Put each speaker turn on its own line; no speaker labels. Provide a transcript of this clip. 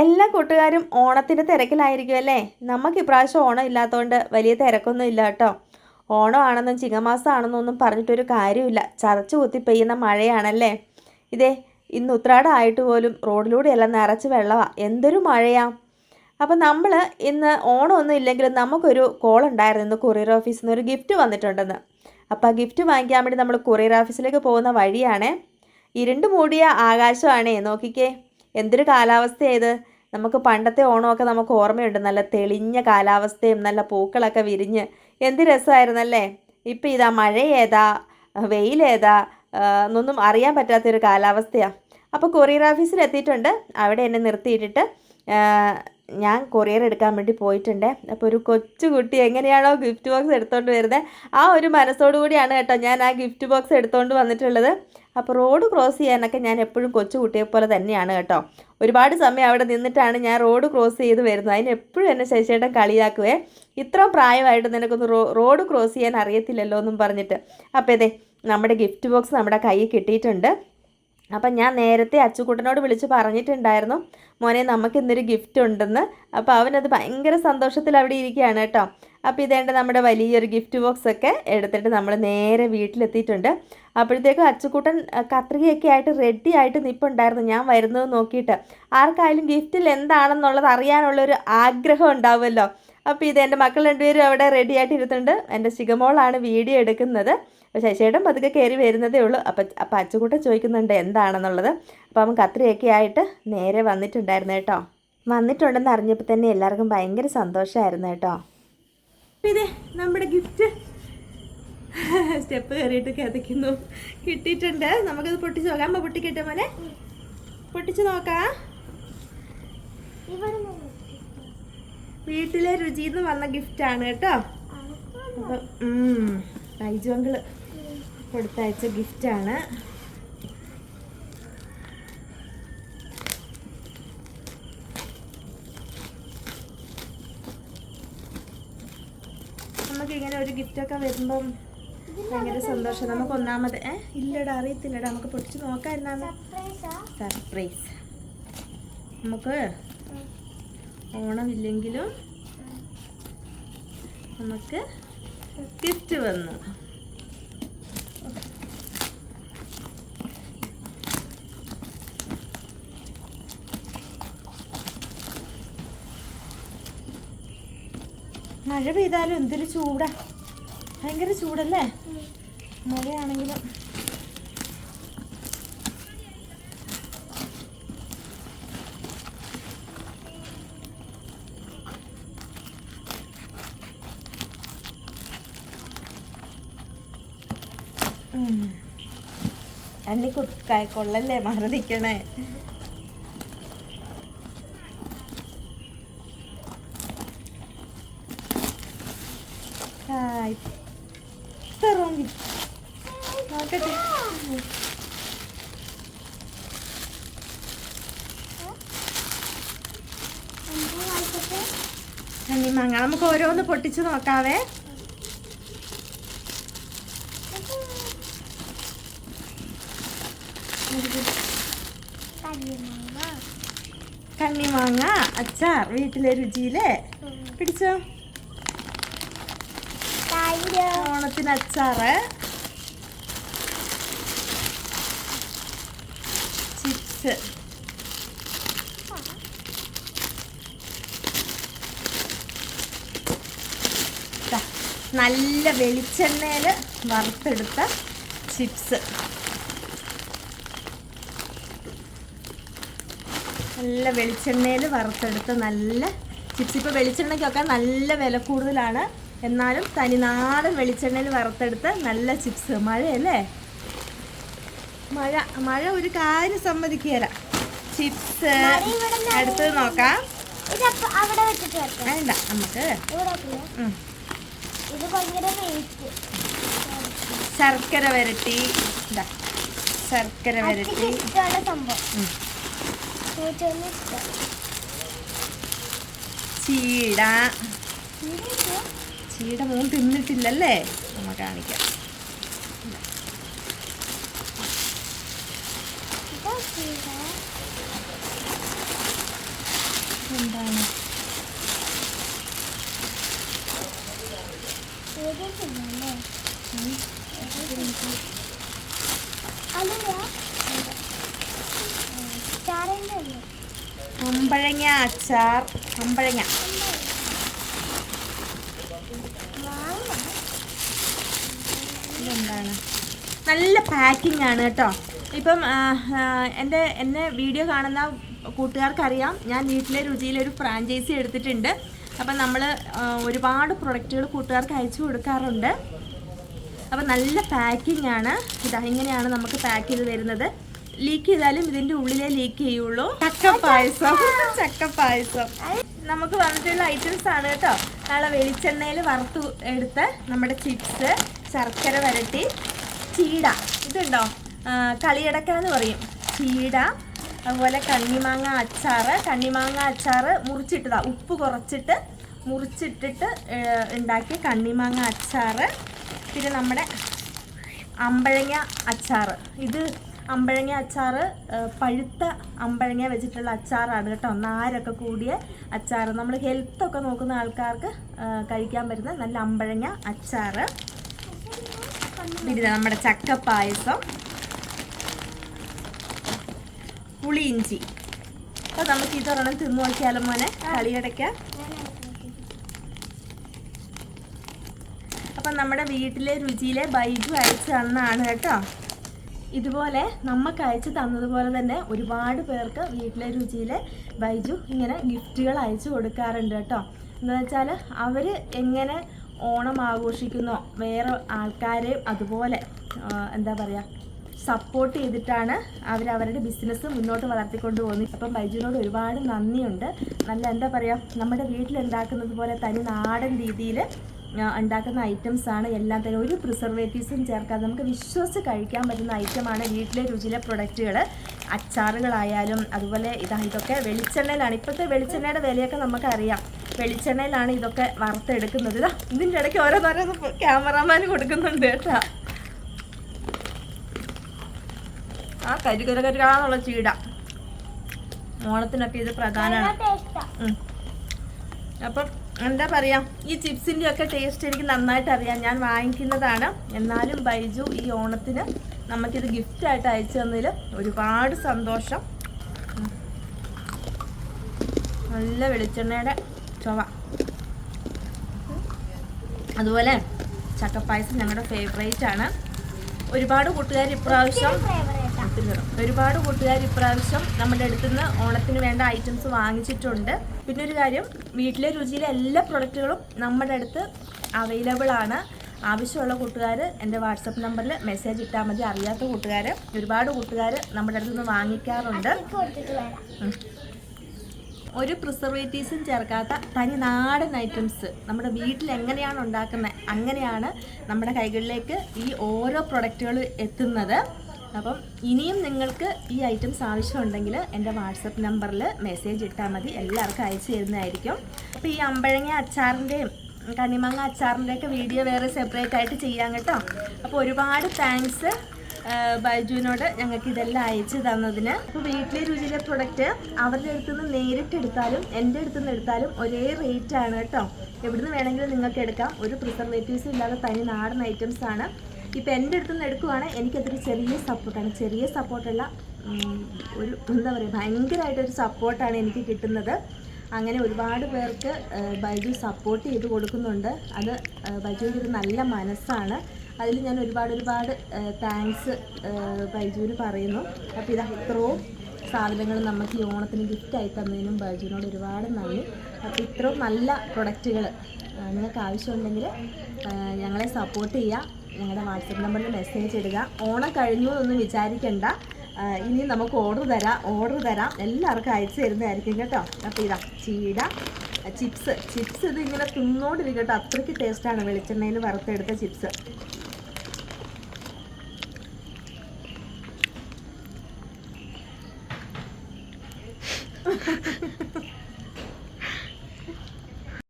എല്ലാ കൂട്ടുകാരും ഓണത്തിന്റെ തിരക്കിലായിരിക്കും അല്ലേ? നമുക്ക് ഇപ്രാവശ്യം ഓണം ഇല്ലാത്തതുകൊണ്ട് വലിയ തിരക്കൊന്നും ഇല്ല കേട്ടോ. ഓണമാണെന്നും ചിങ്ങമാസമാണെന്നും ഒന്നും പറഞ്ഞിട്ടൊരു കാര്യമില്ല. ചതച്ചു കുത്തി പെയ്യുന്ന മഴയാണല്ലേ? ഇതേ ഇന്ന് ഉത്രാടമായിട്ട് പോലും റോഡിലൂടെയെല്ലാം നിറച്ച് വെള്ളമാണ് എന്തൊരു മഴയാ. അപ്പം നമ്മൾ ഇന്ന് ഓണമൊന്നും ഇല്ലെങ്കിലും നമുക്കൊരു കോൾ ഉണ്ടായിരുന്നു ഇന്ന് കൊറിയർ ഓഫീസിൽ നിന്ന് ഒരു ഗിഫ്റ്റ് വന്നിട്ടുണ്ടെന്ന്. അപ്പോൾ ആ ഗിഫ്റ്റ് വാങ്ങിക്കാൻ വേണ്ടി നമ്മൾ കൊറിയർ ഓഫീസിലേക്ക് പോകുന്ന വഴിയാണേ. ഇരുണ്ട് മൂടിയ ആകാശമാണേ നോക്കിക്കേ. എന്തൊരു കാലാവസ്ഥയായത്? നമുക്ക് പണ്ടത്തെ ഓണമൊക്കെ നമുക്ക് ഓർമ്മയുണ്ട്. നല്ല തെളിഞ്ഞ കാലാവസ്ഥയും നല്ല പൂക്കളൊക്കെ വിരിഞ്ഞ്. എന്ത് രസമായിരുന്നല്ലേ? ഇപ്പം ഇതാ മഴ ഏതാ വെയിലേതാ എന്നൊന്നും അറിയാൻ പറ്റാത്തൊരു കാലാവസ്ഥയാണ് അപ്പോൾ കൊറിയർ ഓഫീസിൽ എത്തിയിട്ടുണ്ട് അവിടെ എന്നെ നിർത്തിയിട്ടിട്ട് ഞാൻ കൊറിയർ എടുക്കാൻ വേണ്ടി പോയിട്ടുണ്ട്. അപ്പോൾ ഒരു കൊച്ചുകുട്ടി എങ്ങനെയാണോ ഗിഫ്റ്റ് ബോക്സ് എടുത്തുകൊണ്ട് വരുന്നത് ആ ഒരു മനസ്സോടു കൂടിയാണ് കേട്ടോ ഞാൻ ആ ഗിഫ്റ്റ് ബോക്സ് എടുത്തുകൊണ്ട് വന്നിട്ടുള്ളത്. അപ്പോൾ റോഡ് ക്രോസ് ചെയ്യാനൊക്കെ ഞാൻ എപ്പോഴും കൊച്ചു കുട്ടിയെ പോലെ തന്നെയാണ് കേട്ടോ. ഒരുപാട് സമയം അവിടെ നിന്നിട്ടാണ് ഞാൻ റോഡ് ക്രോസ് ചെയ്ത് വരുന്നത്. അതിന് എപ്പോഴും എന്നെ ശശിയേട്ടൻ കളിയാക്കുവേ. ഇത്ര പ്രായമായിട്ട് നിനക്കൊന്ന് റോഡ് ക്രോസ് ചെയ്യാൻ അറിയത്തില്ലല്ലോ എന്നും പറഞ്ഞിട്ട്. അപ്പോൾ ഇതേ നമ്മുടെ ഗിഫ്റ്റ് ബോക്സ് നമ്മുടെ കയ്യിൽ കിട്ടിയിട്ടുണ്ട്. അപ്പം ഞാൻ നേരത്തെ അച്ചുക്കുട്ടനോട് വിളിച്ച് പറഞ്ഞിട്ടുണ്ടായിരുന്നു മോനെ നമുക്ക് ഇന്നൊരു ഗിഫ്റ്റ് ഉണ്ടെന്ന്. അപ്പോൾ അവനത് ഭയങ്കര സന്തോഷത്തിൽ അവിടെ ഇരിക്കുകയാണ് കേട്ടോ. അപ്പോൾ ഇതേണ്ട നമ്മുടെ വലിയൊരു ഗിഫ്റ്റ് ബോക്സ് ഒക്കെ എടുത്തിട്ട് നമ്മൾ നേരെ വീട്ടിലെത്തിയിട്ടുണ്ട്. അപ്പോഴത്തേക്കും അച്ചുക്കുട്ടൻ കത്രികയൊക്കെ ആയിട്ട് റെഡി ആയിട്ട് നിൽപ്പുണ്ടായിരുന്നു ഞാൻ വരുന്നത് നോക്കിയിട്ട് ആർക്കായാലും ഗിഫ്റ്റിൽ എന്താണെന്നുള്ളത് അറിയാനുള്ളൊരു ആഗ്രഹം ഉണ്ടാവുമല്ലോ. അപ്പോൾ ഇത് എന്റെ മക്കൾ രണ്ടുപേരും അവിടെ റെഡി ആയിട്ട് ഇരുത്തുന്നുണ്ട്. എന്റെ ശിഖമോളാണ് വീഡിയോ എടുക്കുന്നത്. അപ്പോൾ ശശിയേട്ടൻ പതുക്കെ കയറി വരുന്നതേ ഉള്ളൂ. അപ്പം അപ്പം അച്ചുകൂട്ടം ചോദിക്കുന്നുണ്ട് എന്താണെന്നുള്ളത്. അപ്പോൾ അവൻ കത്രിയൊക്കെ ആയിട്ട് നേരെ വന്നിട്ടുണ്ടായിരുന്നു കേട്ടോ. വന്നിട്ടുണ്ടെന്ന് അറിഞ്ഞപ്പോൾ തന്നെ എല്ലാവർക്കും ഭയങ്കര സന്തോഷമായിരുന്നു കേട്ടോ. അപ്പോൾ ഇതേ നമ്മുടെ ഗിഫ്റ്റ് സ്റ്റെപ്പ് കയറിയിട്ട് കിതയ്ക്കുന്നു കിട്ടിയിട്ടുണ്ട്. നമുക്കത് പൊട്ടിച്ച് നോക്കാം. പൊട്ടി പൊട്ടിക്കട്ടെ മോനെ? പൊട്ടിച്ച് നോക്കാം.
വീട്ടിലെ
വീട്ടിലെ നിന്ന് വന്ന ഗിഫ്റ്റാണ് കേട്ടോ. അപ്പം റൈജു അങ്കിൾ. കൊടുത്തയച്ച ഗിഫ്റ്റാണ്. നമുക്ക് ഇങ്ങനെ ഒരു ഗിഫ്റ്റൊക്കെ വരുമ്പം ഭയങ്കര സന്തോഷം. നമുക്ക് ഒന്നാമത് ഏ ഇല്ലടാ അറിയത്തില്ലടാ നമുക്ക് പൊട്ടിച്ച് നോക്കാം
സർപ്രൈസാ
സർപ്രൈസ് നമുക്ക് ഓണമില്ലെങ്കിലും നമുക്ക് ഗിഫ്റ്റ് വന്നു. മഴ പെയ്താലും എന്തൊരു ചൂടാ. ഭയങ്കര ചൂടല്ലേ? മഴയാണെങ്കിലും അന്നി കുക്കായ കൊള്ളല്ലേ? മാറി നിൽക്കണേ നമുക്ക് ഓരോന്ന് പൊട്ടിച്ച് നോക്കാവേ. കണ്ണിമാങ്ങ. അച്ചാർ വീട്ടിലെ രുചിയിലെ പിടിച്ചോ? ഓണത്തിന് അച്ചാറ്. ചിപ്സ്. നല്ല വെളിച്ചെണ്ണയിൽ വറുത്തെടുത്ത ചിപ്സ്. നല്ല വെളിച്ചെണ്ണയിൽ വറുത്തെടുത്ത് നല്ല ചിപ്സ്. ഇപ്പോൾ വെളിച്ചെണ്ണയ്ക്കൊക്കെ നല്ല വില കൂടുതലാണ്. എന്നാലും തനിനാടൻ വെളിച്ചെണ്ണയിൽ വറുത്തെടുത്ത് നല്ല ചിപ്സ്. മഴയല്ലേ? മഴ മഴ ഒരു കാര്യം സമ്മതിക്കുകയില്ല ചിപ്സ് അടുത്ത് നോക്കാം. വേണ്ട നമുക്ക് ശർക്കര വരട്ടി. ശർക്കര വരട്ടി.
സംഭവം.
ചീട. ചീട മോൾ തിന്നിട്ടില്ലല്ലേ? നമ്മ കാണിക്കാം. എന്താണ്? അമ്പഴങ്ങ അച്ചാർ അമ്പഴങ്ങ. ഇതെന്താണ്? നല്ല പാക്കിംഗ് ആണ് കേട്ടോ. ഇപ്പം എന്റെ എന്നെ വീഡിയോ കാണുന്ന കൂട്ടുകാർക്കറിയാം ഞാൻ വീട്ടിലെ രുചിയിലൊരു ഫ്രാഞ്ചൈസി എടുത്തിട്ടുണ്ട്. അപ്പം നമ്മൾ ഒരുപാട് പ്രൊഡക്റ്റുകൾ കൂട്ടുകാർക്ക് അയച്ചു കൊടുക്കാറുണ്ട്. അപ്പം നല്ല പാക്കിംഗ് ആണ്. ഇതാ ഇങ്ങനെയാണ് നമുക്ക് പാക്ക് ചെയ്ത് തരുന്നത്. ലീക്ക് ചെയ്താലും ഇതിന്റെ ഉള്ളിലേ ലീക്ക് ചെയ്യുള്ളൂ. ചക്ക പായസം. ചക്ക പായസം. നമുക്ക് വന്നിട്ടുള്ള ഐറ്റംസ് ആണ് കേട്ടോ. നാളെ വെളിച്ചെണ്ണയിൽ വറുത്ത് എടുത്ത് നമ്മുടെ ചിപ്സ് ശർക്കര വരട്ടി ചീട. ഇതുണ്ടോ? കളിയടക്ക എന്ന് പറയും. ചീട അതുപോലെ കണ്ണിമാങ്ങ അച്ചാറ്. കണ്ണിമാങ്ങ അച്ചാറ് മുറിച്ചിട്ടതാ. ഉപ്പ് കുറച്ചിട്ട് മുറിച്ചിട്ടിട്ട് ഉണ്ടാക്കിയ കണ്ണിമാങ്ങ അച്ചാറ്. പിന്നെ നമ്മുടെ അമ്പഴങ്ങ അച്ചാറ്. ഇത് അമ്പഴങ്ങ അച്ചാർ പഴുത്ത അമ്പഴങ്ങ വെച്ചിട്ടുള്ള അച്ചാറാണ് കേട്ടോ. നാരൊക്കെ കൂടിയ അച്ചാർ നമ്മൾ ഹെൽത്തൊക്കെ നോക്കുന്ന ആൾക്കാർക്ക് കഴിക്കാൻ പറ്റുന്ന നല്ല അമ്പഴങ്ങ അച്ചാർ പിന്നെ നമ്മുടെ ചക്ക പായസം. പുളിയിഞ്ചി അപ്പോൾ നമുക്ക് ഇതൊരെണ്ണം തിന്നു നോക്കിയാലും മോനെ? കളിയടയ്ക്കാം. അപ്പം നമ്മുടെ വീട്ടിലെ രുചിയിലെ ബൈജു അയച്ചു തന്നാണ് കേട്ടോ. ഇതുപോലെ നമുക്ക് അയച്ചു തന്നതുപോലെ തന്നെ ഒരുപാട് പേർക്ക് വീട്ടിലെ രുചിയിൽ ബൈജു ഇങ്ങനെ ഗിഫ്റ്റുകൾ അയച്ചു കൊടുക്കാറുണ്ട് കേട്ടോ. എന്ന് വെച്ചാൽ അവർ എങ്ങനെ ഓണം ആഘോഷിക്കുന്നോ വേറെ ആൾക്കാരെയും അതുപോലെ എന്താ പറയുക സപ്പോർട്ട് ചെയ്തിട്ടാണ് അവർ അവരുടെ ബിസിനസ് മുന്നോട്ട് വളർത്തിക്കൊണ്ട് പോകുന്നത്. അപ്പം ബൈജുവിനോട് ഒരുപാട് നന്ദിയുണ്ട്. നല്ല എന്താ പറയുക നമ്മുടെ വീട്ടിലുണ്ടാക്കുന്നത് പോലെ തനി നാടൻ രീതിയിൽ ഉണ്ടാക്കുന്ന ഐറ്റംസ് ആണ് എല്ലാം തന്നെ. ഒരു പ്രിസർവേറ്റീവ്സും ചേർക്കാതെ നമുക്ക് വിശ്വസിച്ച് കഴിക്കാൻ പറ്റുന്ന ഐറ്റമാണ് വീട്ടിലെ രുചിയിലെ പ്രൊഡക്റ്റുകൾ അച്ചാറുകളായാലും അതുപോലെ ഇതാ ഇതൊക്കെ വെളിച്ചെണ്ണയിലാണ്. ഇപ്പോഴത്തെ വെളിച്ചെണ്ണയുടെ വിലയൊക്കെ നമുക്കറിയാം. വെളിച്ചെണ്ണയിലാണ് ഇതൊക്കെ വറുത്തെടുക്കുന്നത്. ഇതാ ഇതിന്റെ ഇടയ്ക്ക് ഓരോന്നോരോന്ന് ക്യാമറാമാൻ കൊടുക്കുന്നുണ്ട് കേട്ടോ. ആ കരികര കരുകാന്നുള്ള ചീട. ഓണത്തിനൊക്കെ ഇത് പ്രധാനമാണ്. അപ്പം എന്താ പറയാ ഈ ചിപ്സിന്റെ ഒക്കെ ടേസ്റ്റ് എനിക്ക് നന്നായിട്ട് അറിയാം. ഞാൻ വാങ്ങിക്കുന്നതാണ്. എന്നാലും ബൈജു ഈ ഓണത്തിന് നമുക്കിത് ഗിഫ്റ്റായിട്ട് അയച്ചു തന്നതിൽ ഒരുപാട് സന്തോഷം. നല്ല വെളിച്ചെണ്ണയുടെ ചൊവ. അതുപോലെ ചക്കപ്പായസം ഞങ്ങളുടെ ഫേവറേറ്റ് ആണ്. ഒരുപാട് കൂട്ടുകാർ ഇപ്രാവശ്യം ഒത്തിരി ഒരുപാട് കൂട്ടുകാർ ഇപ്രാവശ്യം നമ്മുടെ അടുത്തുനിന്ന് ഓണത്തിന് വേണ്ട ഐറ്റംസ് വാങ്ങിച്ചിട്ടുണ്ട്. പിന്നെ ഒരു കാര്യം വീട്ടിലെ രുചിയിലെ എല്ലാ പ്രൊഡക്റ്റുകളും നമ്മുടെ അടുത്ത് അവൈലബിൾ ആണ്. ആവശ്യമുള്ള കൂട്ടുകാർ എന്റെ വാട്സപ്പ് നമ്പറിൽ മെസ്സേജ് ഇട്ടാൽ മതി. അറിയാത്ത കൂട്ടുകാർ ഒരുപാട് കൂട്ടുകാർ നമ്മുടെ അടുത്ത് നിന്ന് വാങ്ങിക്കാറുണ്ട്. ഒരു പ്രിസർവേറ്റീവ്സും ചേർക്കാത്ത തനി നാടൻ ഐറ്റംസ് നമ്മുടെ വീട്ടിൽ എങ്ങനെയാണ് ഉണ്ടാക്കുന്നത് അങ്ങനെയാണ് നമ്മുടെ കൈകളിലേക്ക് ഈ ഓരോ പ്രൊഡക്റ്റുകൾ എത്തുന്നത്. അപ്പം ഇനിയും നിങ്ങൾക്ക് ഈ ഐറ്റംസ് ആവശ്യമുണ്ടെങ്കിൽ എന്റെ വാട്സപ്പ് നമ്പറിൽ മെസ്സേജ് ഇട്ടാൽ മതി. എല്ലാവർക്കും അയച്ചു തരുന്നതായിരിക്കും. അപ്പോൾ ഈ അമ്പഴങ്ങ അച്ചാറിന്റെയും കണിമങ്ങ അച്ചാറിന്റെയൊക്കെ വീഡിയോ വേറെ സെപ്പറേറ്റ് ആയിട്ട് ചെയ്യാം കേട്ടോ. അപ്പോൾ ഒരുപാട് താങ്ക്സ് ബൈജുവിനോട് ഞങ്ങൾക്ക് ഇതെല്ലാം അയച്ചു തന്നതിന്. അപ്പോൾ വീട്ടിലെ രുചിയിലെ പ്രൊഡക്റ്റ് അവരുടെ അടുത്ത് നിന്ന് നേരിട്ട് എടുത്താലും എന്റെ അടുത്ത് നിന്ന് എടുത്താലും ഒരേ റേറ്റ് ആണ് കേട്ടോ. എവിടുന്ന് വേണമെങ്കിലും നിങ്ങൾക്ക് എടുക്കാം. ഒരു പ്രിസർവേറ്റീവ്സും ഇല്ലാതെ തനി നാടൻ ഐറ്റംസ് ആണ്. ഇപ്പം എന്റെ അടുത്ത് നിന്ന് എടുക്കുവാണെങ്കിൽ എനിക്കതൊരു ചെറിയ സപ്പോർട്ടാണ്. ചെറിയ സപ്പോർട്ടല്ല ഒരു എന്താ പറയുക ഭയങ്കരമായിട്ടൊരു സപ്പോർട്ടാണ് എനിക്ക് കിട്ടുന്നത്. അങ്ങനെ ഒരുപാട് പേർക്ക് ബൈജു സപ്പോർട്ട് ചെയ്ത് കൊടുക്കുന്നുണ്ട്. അത് ബൈജുവിന്റെ ഒരു നല്ല മനസ്സാണ്. അതിൽ ഞാൻ ഒരുപാട് ഒരുപാട് താങ്ക്സ് ബൈജുവിന് പറയുന്നു. അപ്പോൾ ഇത് അത്രയും സാധനങ്ങൾ നമുക്ക് ഈ ഓണത്തിന് ഗിഫ്റ്റായി തന്നതിനും ബൈജുവിനോട് ഒരുപാട് നന്ദി. അപ്പോൾ ഇത്രയും നല്ല പ്രൊഡക്റ്റുകൾ നിങ്ങൾക്ക് ആവശ്യമുണ്ടെങ്കിൽ ഞങ്ങളെ സപ്പോർട്ട് ചെയ്യുക. ഞങ്ങളുടെ വാട്സപ്പ് നമ്പറിൽ മെസ്സേജ് ഇടുക. ഓണം കഴിഞ്ഞു എന്നൊന്നും വിചാരിക്കണ്ട. ഇനി നമുക്ക് ഓർഡർ തരാം ഓർഡർ തരാം. എല്ലാവർക്കും അയച്ചു തരുന്നതായിരിക്കും കേട്ടോ. അപ്പോൾ ഇതാ ചീട ചിപ്സ് ചിപ്സ് ഇത് ഇങ്ങനെ തിന്നോണ്ടിരിക്കട്ടോ. അത്രയ്ക്ക് ടേസ്റ്റാണ് വെളിച്ചെണ്ണയിൽ വറുത്തെടുത്ത ചിപ്സ്